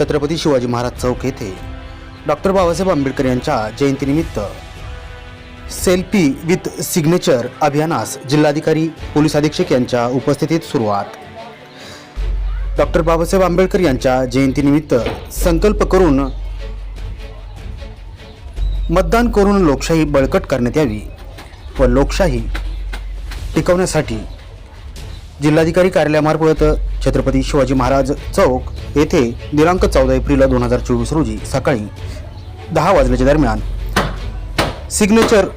छत्रपती शिवाजी महाराज चौक येथे डॉक्टर बाबासाहेब आंबेडकर यांच्या जयंतीनिमित्त सेल्फी विथ सिग्नेचर अभियानास जिल्हाधिकारी पोलीस अधीक्षक यांच्या उपस्थितीत सुरुवात. डॉक्टर बाबासाहेब आंबेडकर यांच्या जयंतीनिमित्त संकल्प करून मतदान करून लोकशाही बळकट करण्यात यावी व लोकशाही टिकवण्यासाठी जिल्हाधिकारी कार्यालयामार्फत छत्रपती शिवाजी महाराज चौक येथे दिनांक चौदा एप्रिल दोन हजार चोवीस रोजी सकाळी दहा वाजल्याच्या दरम्यान सिग्नेचर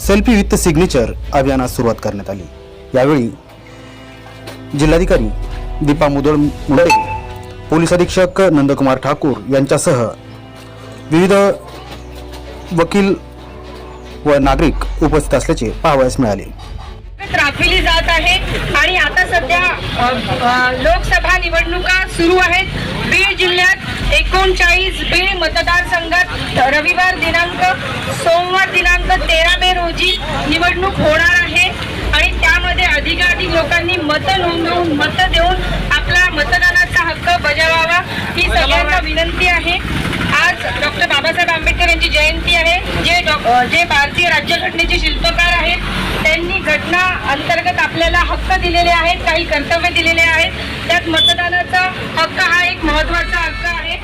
सेल्फी विथ सिग्नेचर अभियानास सुरुवात करण्यात आली. यावेळी जिल्हाधिकारी दीपा मुदळ मुंडे पोलीस अधीक्षक नंदकुमार ठाकूर यांच्यासह विविध वकील व नागरिक उपस्थित असल्याचे पाहावयास मिळाले. राखली जात आहे आणि सध्या लोकसभा निवडणुका सुरू आहेत. बीड जिल्ह्यात एकोणचाळीस बीड मतदारसंघात रविवार दिनांक सोमवार दिनांक तेरा मे रोजी निवडणूक होणार आहे. आणि त्यामध्ये अधिकाधिक लोकांनी मतं नोंदवून मतं देऊन आपला मतदानाचा हक्क बजावावा. ही सगळ्यांना विनंती आहे. आज डॉक्टर बाबासाहेब आंबेडकर यांची जयंती आहे. जे डॉ- जे भारतीय राज्यघटनेचे शिल्पकार घटना अंतर्गत आपल्याला हक्क दिलेले आहेत काही कर्तव्य दिलेले आहेत. त्यात मतदानाचा हक्क हा एक महत्त्वाचा हक्क आहे.